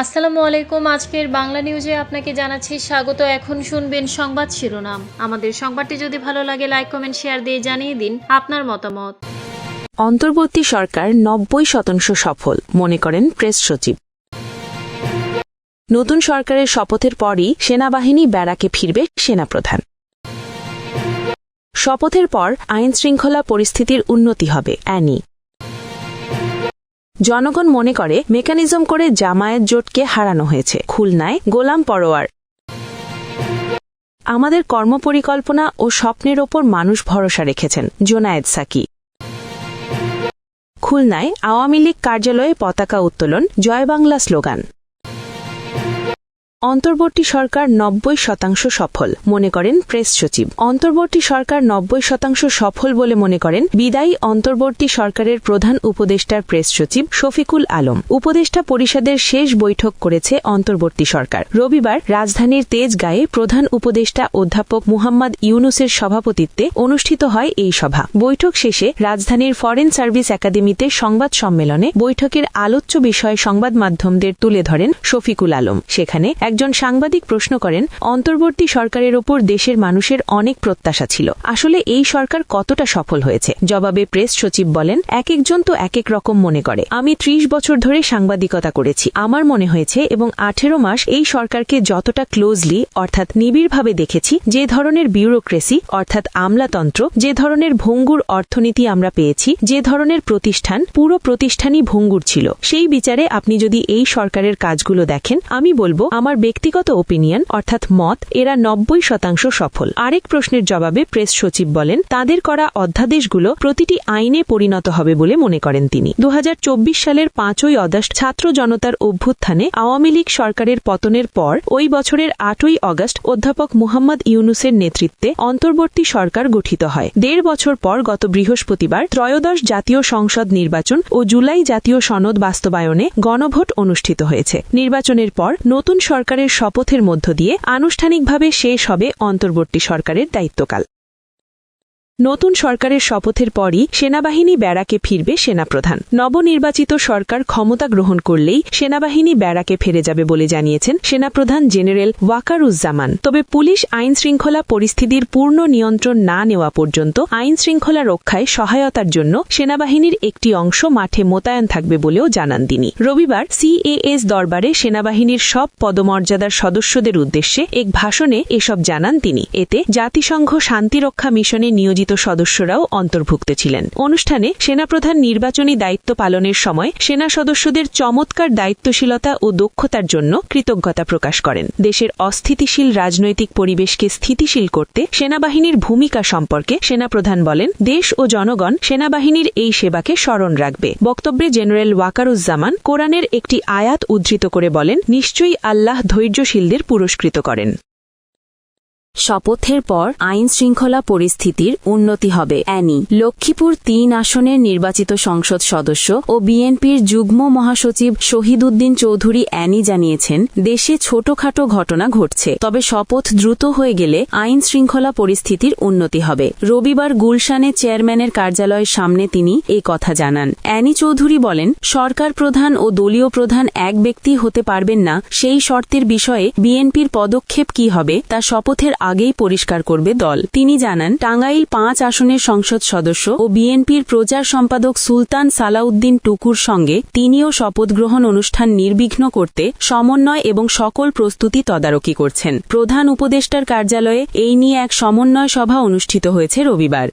আসসালামু আলাইকুম। আজকের বাংলা নিউজে আপনাকে জানাচ্ছি স্বাগত। এখন শুনবেন সংবাদ শিরোনাম। আমাদের সংবাদটি যদি ভালো লাগে লাইক কমেন্ট শেয়ার দিয়ে জানিয়ে দিন আপনার মতামত। অন্তর্বর্তী সরকার নব্বই শতাংশ সফল, মনে করেন প্রেস সচিব। নতুন সরকারের শপথের পরই সেনাবাহিনী ব্যারাকে ফিরবে সেনাপ্রধান। শপথের পর আইন শৃঙ্খলা পরিস্থিতির উন্নতি হবে, অ্যানি। জনগণ মনে করে মেকানিজম করে জামায়াত জোটকে হারানো হয়েছে। খুলনায় গোলাম পরোয়ার। আমাদের কর্মপরিকল্পনা ও স্বপ্নের ওপর মানুষ ভরসা রেখেছেন জোনায়েদ সাকি। খুলনায় আওয়ামী লীগ কার্যালয়ে পতাকা উত্তোলন, জয় বাংলা স্লোগান। অন্তর্বর্তী সরকার নব্বই শতাংশ সফল, মনে করেন প্রেস সচিব। অন্তর্বর্তী সরকার নব্বই শতাংশ সফল বলে মনে করেন বিদায়ী অন্তর্বর্তী সরকারের প্রধান উপদেষ্টার প্রেস সচিব শফিকুল আলম। উপদেষ্টা পরিষদের শেষ বৈঠক করেছে অন্তর্বর্তী সরকার। রবিবার রাজধানীর তেজগাঁয়ে প্রধান উপদেষ্টা অধ্যাপক মুহাম্মদ ইউনুসের সভাপতিত্বে অনুষ্ঠিত হয় এই সভা। বৈঠক শেষে রাজধানীর ফরেন সার্ভিস একাডেমিতে সংবাদ সম্মেলনে বৈঠকের আলোচ্য বিষয় সংবাদ মাধ্যমদের তুলে ধরেন শফিকুল আলম। সেখানে একজন সাংবাদিক প্রশ্ন করেন, অন্তর্বর্তী সরকারের ওপর দেশের মানুষের অনেক প্রত্যাশা ছিল। আসলে এই সরকার কতটা সফল হয়েছে? জবাবে প্রেস সচিব বলেন, এক একজন তো এক এক রকম মনে করে। আমি ত্রিশ বছর ধরে সাংবাদিকতা করেছি। আমার মনে হয়েছে এবং আঠেরো মাস এই সরকারকে যতটা ক্লোজলি অর্থাৎ নিবিড়ভাবে দেখেছি, যে ধরনের বিউরোক্রেসি অর্থাৎ আমলাতন্ত্র, যে ধরনের ভঙ্গুর অর্থনীতি আমরা পেয়েছি, যে ধরনের প্রতিষ্ঠান, পুরো প্রতিষ্ঠানই ভঙ্গুর ছিল। সেই বিচারে আপনি যদি এই সরকারের কাজগুলো দেখেন, আমি বলব, আমার ব্যক্তিগত ওপিনিয়ন অর্থাৎ মত, এরা নব্বই শতাংশ সফল। আরেক প্রশ্নের জবাবে প্রেস সচিব বলেন, তাদের করা অধ্যাদেশগুলো প্রতিটি আইনে পরিণত হবে বলে মনে করেন তিনি। দু হাজার চব্বিশ সালের পাঁচই অগস্ট ছাত্র জনতার অভ্যুত্থানে আওয়ামী লীগ সরকারের পতনের পর, ওই বছরের আটই অগস্ট অধ্যাপক মুহাম্মদ ইউনুসের নেতৃত্বে অন্তর্বর্তী সরকার গঠিত হয়। দেড় বছর পর গত বৃহস্পতিবার ত্রয়োদশ জাতীয় সংসদ নির্বাচন ও জুলাই জাতীয় সনদ বাস্তবায়নে গণভোট অনুষ্ঠিত হয়েছে। নির্বাচনের পর নতুন সরকারের শপথের মধ্য দিয়ে আনুষ্ঠানিকভাবে শেষ হবে অন্তর্বর্তী সরকারের দায়িত্বকাল। নতুন সরকারের শপথের পরই সেনাবাহিনী ব্যারাকে ফিরবে সেনাপ্রধান। নবনির্বাচিত সরকার ক্ষমতা গ্রহণ করলেই সেনাবাহিনী ব্যারাকে ফিরে যাবে বলে জানিয়েছেন সেনাপ্রধান জেনারেল ওয়াকারুজ্জামান। তবে পুলিশ আইন শৃঙ্খলা পরিস্থিতির পূর্ণ নিয়ন্ত্রণ না নেওয়া পর্যন্ত আইন শৃঙ্খলা রক্ষায় সহায়তার জন্য সেনাবাহিনীর একটি অংশ মাঠে মোতায়েন থাকবে বলেও জানান তিনি। রবিবার সিএএস দরবারে সেনাবাহিনীর সব পদমর্যাদার সদস্যদের উদ্দেশ্যে এক ভাষণে এসব জানান তিনি। এতে জাতিসংঘ শান্তিরক্ষা মিশনে নিয়োজিত সদস্যরাও অন্তর্ভুক্ত ছিলেন। অনুষ্ঠানে সেনাপ্রধান নির্বাচনী দায়িত্ব পালনের সময় সেনা সদস্যদের চমৎকার দায়িত্বশীলতা ও দক্ষতার জন্য কৃতজ্ঞতা প্রকাশ করেন। দেশের অস্থিতিশীল রাজনৈতিক পরিবেশকে স্থিতিশীল করতে সেনাবাহিনীর ভূমিকা সম্পর্কে সেনাপ্রধান বলেন, দেশ ও জনগণ সেনাবাহিনীর এই সেবাকে স্মরণ রাখবে। বক্তব্যে জেনারেল ওয়াকারুজ্জামান কোরআনের একটি আয়াত উদ্ধৃত করে বলেন, নিশ্চয়ই আল্লাহ ধৈর্যশীলদের পুরস্কৃত করেন। শপথের পর আইন শৃঙ্খলা পরিস্থিতির উন্নতি হবে। অ্যানি, লক্ষ্মীপুর তিন আসনের নির্বাচিত সংসদ সদস্য ও বিএনপির যুগ্ম মহাসচিব শহীদ উদ্দিন চৌধুরী অ্যানি জানিয়েছেন, দেশে ছোটখাটো ঘটনা ঘটছে, তবে শপথ দ্রুত হয়ে গেলে আইন শৃঙ্খলা পরিস্থিতির উন্নতি হবে। রবিবার গুলশানে চেয়ারম্যানের কার্যালয়ের সামনে তিনি এ কথা জানান। অ্যানি চৌধুরী বলেন, সরকার প্রধান ও দলীয় প্রধান এক ব্যক্তি হতে পারবেন না, সেই শর্তের বিষয়ে বিএনপির পদক্ষেপ কি হবে তা শপথের আগেই পরিষ্কার করবে দল। তিনি জানান, টাঙ্গাইল পাঁচ আসনের সংসদ সদস্য ও বিএনপির প্রচার সম্পাদক সুলতান সালাউদ্দিন টুকুর সঙ্গে তিনিও শপথ গ্রহণ অনুষ্ঠান নির্বিঘ্ন করতে সমন্বয় এবং সকল প্রস্তুতি তদারকি করছেন। প্রধান উপদেষ্টার কার্যালয়ে এই নিয়ে এক সমন্বয় সভা অনুষ্ঠিত হয়েছে রবিবার।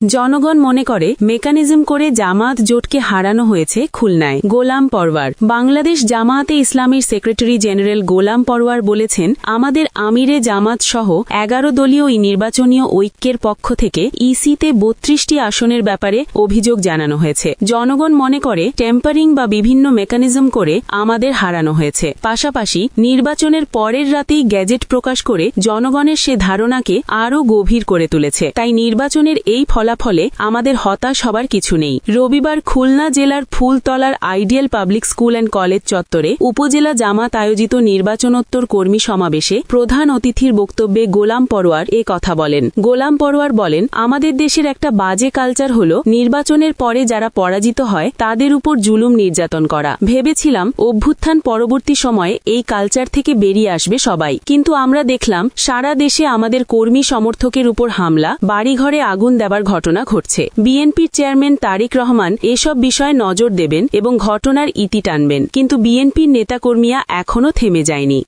জনগণ মনে করে, মেকানিজম করে জামাত জোটকে হারানো হয়েছে খুলনায়। গোলাম পরওয়ার। বাংলাদেশ জামায়াতে ইসলামীর সেক্রেটারি জেনারেল গোলাম পরওয়ার বলেছেন, আমাদের আমিরে জামাত সহ এগারো দলীয় এই নির্বাচনীয় ঐক্যের পক্ষ থেকে ইসিতে বত্রিশটি আসনের ব্যাপারে অভিযোগ জানানো হয়েছে। জনগণ মনে করে, টেম্পারিং বা বিভিন্ন মেকানিজম করে আমাদের হারানো হয়েছে। পাশাপাশি, নির্বাচনের পরের রাতেই গ্যাজেট প্রকাশ করে জনগণের সে ধারণাকে আরও গভীর করে তুলেছে। তাই নির্বাচনের এই ফল ফলাফলে আমাদের হতাশ হবার কিছু নেই। রবিবার খুলনা জেলার ফুলতলার ideal public school and college চত্বরে উপজেলা জামাত আয়োজিত নির্বাচনোত্তর কর্মী সমাবেশে প্রধান অতিথির বক্তব্যে গোলাম পরোয়ার এ কথা বলেন। গোলাম পরোয়ার বলেন, আমাদের দেশের একটা বাজে কালচার হল নির্বাচনের পরে যারা পরাজিত হয়, তাদের উপর জুলুম নির্যাতন করা। ভেবেছিলাম অভ্যুত্থান পরবর্তী সময়ে এই কালচার থেকে বেরিয়ে আসবে সবাই। কিন্তু আমরা দেখলাম, সারা দেশে আমাদের কর্মী সমর্থকের উপর হামলা, বাড়িঘরে আগুন দেবার ঘটনা ঘটছে। বিএনপির চেয়ারম্যান তারিক রহমান এসব বিষয়ে নজর দেবেন এবং ঘটনার ইতি টানবেন। কিন্তু বিএনপির নেতাকর্মীরা এখনও থেমে যায়নি।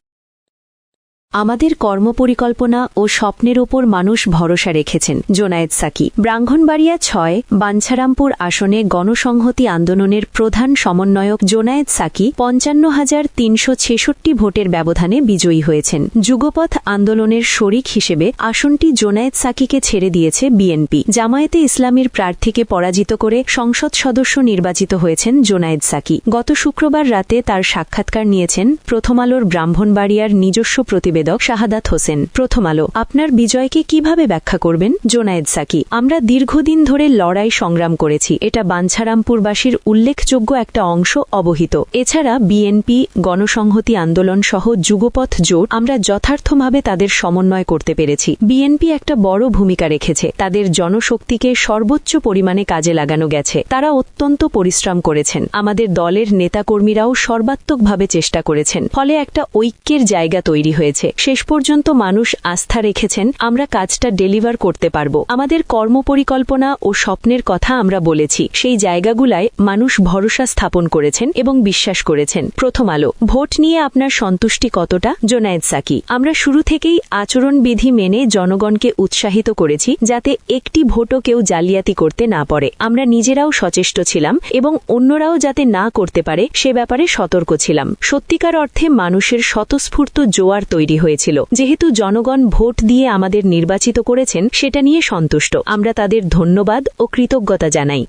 আমাদের কর্মপরিকল্পনা ও স্বপ্নের ওপর মানুষ ভরসা রেখেছেন, জোনায়েদ সাকি। ব্রাহ্মণবাড়িয়া ছয়, বাঞ্ছারামপুর আসনে গণসংহতি আন্দোলনের প্রধান সমন্বয়ক জোনায়েদ সাকি পঞ্চান্ন হাজার তিনশো ছেষট্টি ভোটের ব্যবধানে বিজয়ী হয়েছেন। যুগপথ আন্দোলনের শরিক হিসেবে আসনটি জোনায়েদ সাকিকে ছেড়ে দিয়েছে বিএনপি। জামায়াতে ইসলামীর প্রার্থীকে পরাজিত করে সংসদ সদস্য নির্বাচিত হয়েছেন জোনায়েদ সাকি। গত শুক্রবার রাতে তার সাক্ষাৎকার নিয়েছেন প্রথম আলোর ব্রাহ্মণবাড়িয়ার নিজস্ব প্রতিবেদক শাহাদাত হোসেন। প্রথম আলো, আপনার বিজয়কে কীভাবে ব্যাখ্যা করবেন? জোনায়েদ সাকি, আমরা দীর্ঘদিন ধরে লড়াই সংগ্রাম করেছি। এটা বাঞ্ছারামপুরবাসীর উল্লেখযোগ্য একটা অংশ অবহিত। এছাড়া বিএনপি, গণসংহতি আন্দোলন সহ যুগপথ জোট আমরা যথার্থভাবে তাদের সমন্বয় করতে পেরেছি। বিএনপি একটা বড় ভূমিকা রেখেছে। তাদের জনশক্তিকে সর্বোচ্চ পরিমাণে কাজে লাগানো গেছে। তারা অত্যন্ত পরিশ্রম করেছেন। আমাদের দলের নেতাকর্মীরাও সর্বাত্মকভাবে চেষ্টা করেছেন। ফলে একটা ঐক্যের জায়গা তৈরি হয়েছে। শেষ পর্যন্ত মানুষ আস্থা রেখেছেন, আমরা কাজটা ডেলিভার করতে পারব। আমাদের কর্মপরিকল্পনা ও স্বপ্নের কথা আমরা বলেছি। সেই জায়গাগুলায় মানুষ ভরসা স্থাপন করেছেন এবং বিশ্বাস করেছেন। প্রথম আলো, ভোট নিয়ে আপনার সন্তুষ্টি কতটা? জোনায়েদ সাকি, আমরা শুরু থেকেই আচরণবিধি মেনে জনগণকে উৎসাহিত করেছি যাতে একটি ভোটও কেউ জালিয়াতি করতে না পারে। আমরা নিজেরাও সচেষ্ট ছিলাম এবং অন্যরাও যাতে না করতে পারে, সে ব্যাপারে সতর্ক ছিলাম। সত্যিকার অর্থে মানুষের স্বতঃস্ফূর্ত জোয়ার হয়েছিল। যেহেতু জনগণ ভোট দিয়ে আমাদের নির্বাচিত করেছেন, সেটা নিয়ে সন্তুষ্ট। আমরা তাদের ধন্যবাদ ও কৃতজ্ঞতা জানাই।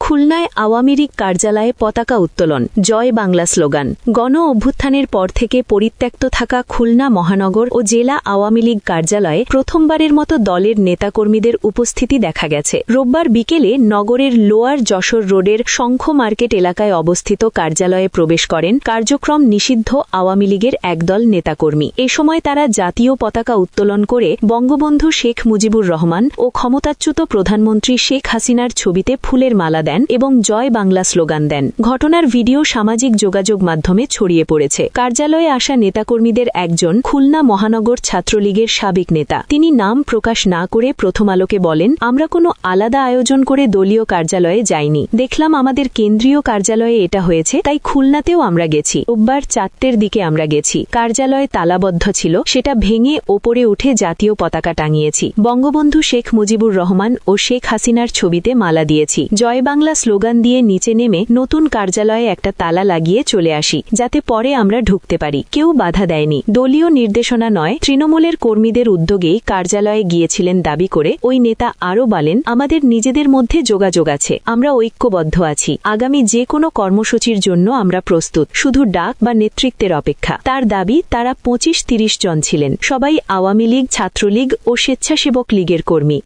খুলনায় আওয়ামী লীগ কার্যালয়ে পতাকা উত্তোলন। জয় বাংলা স্লোগান। গণ অভ্যুত্থানের পর থেকে পরিত্যক্ত থাকা খুলনা মহানগর ও জেলা আওয়ামী লীগ কার্যালয়ে প্রথমবারের মতো দলের নেতাকর্মীদের উপস্থিতি দেখা গেছে। রোববার বিকেলে নগরের লোয়ার যশোর রোডের শঙ্খ মার্কেট এলাকায় অবস্থিত কার্যালয়ে প্রবেশ করেন কার্যক্রম নিষিদ্ধ আওয়ামী লীগের একদল নেতাকর্মী। এ সময় তারা জাতীয় পতাকা উত্তোলন করে বঙ্গবন্ধু শেখ মুজিবুর রহমান ও ক্ষমতাচ্যুত প্রধানমন্ত্রী শেখ হাসিনার ছবিতে ফুলের মালা দেন এবং জয় বাংলা স্লোগান দেন। ঘটনার ভিডিও সামাজিক যোগাযোগ মাধ্যমে ছড়িয়ে পড়েছে। কার্যালয়ে আসা নেতাকর্মীদের একজন খুলনা মহানগর ছাত্রলীগের সাবেক নেতা। তিনি নাম প্রকাশ না করে প্রথম আলোকে বলেন, আমরা কোনো আলাদা আয়োজন করে দলীয় কার্যালয়ে যাইনি। দেখলাম আমাদের কেন্দ্রীয় কার্যালয়ে এটা হয়েছে, তাই খুলনাতেও আমরা গেছি। রোববার চারটের দিকে আমরা গেছি। কার্যালয়ে তালাবদ্ধ ছিল, সেটা ভেঙে ওপরে উঠে জাতীয় পতাকা টাঙিয়েছি। বঙ্গবন্ধু শেখ মুজিবুর রহমান ও শেখ হাসিনার ছবিতে মালা দিয়েছি। জয় বাংলা স্লোগান দিয়ে নিচে নেমে নতুন কার্যালয়ে একটা তালা লাগিয়ে চলে আসি, যাতে পরে আমরা ঢুকতে পারি। কেউ বাধা দেয়নি। দলীয় নির্দেশনা নয়, তৃণমূলের কর্মীদের উদ্যোগেই কার্যালয়ে গিয়েছিলেন দাবি করে ওই নেতা আরও বলেন, আমাদের নিজেদের মধ্যে যোগাযোগ আছে। আমরা ঐক্যবদ্ধ আছি। আগামী যে কোনো কর্মসূচির জন্য আমরা প্রস্তুত। শুধু ডাক বা নেতৃত্বের অপেক্ষা। তার দাবি, তারা পঁচিশ তিরিশ জন ছিলেন। সবাই আওয়ামী লীগ, ছাত্রলীগ ও স্বেচ্ছাসেবক লীগের কর্মী।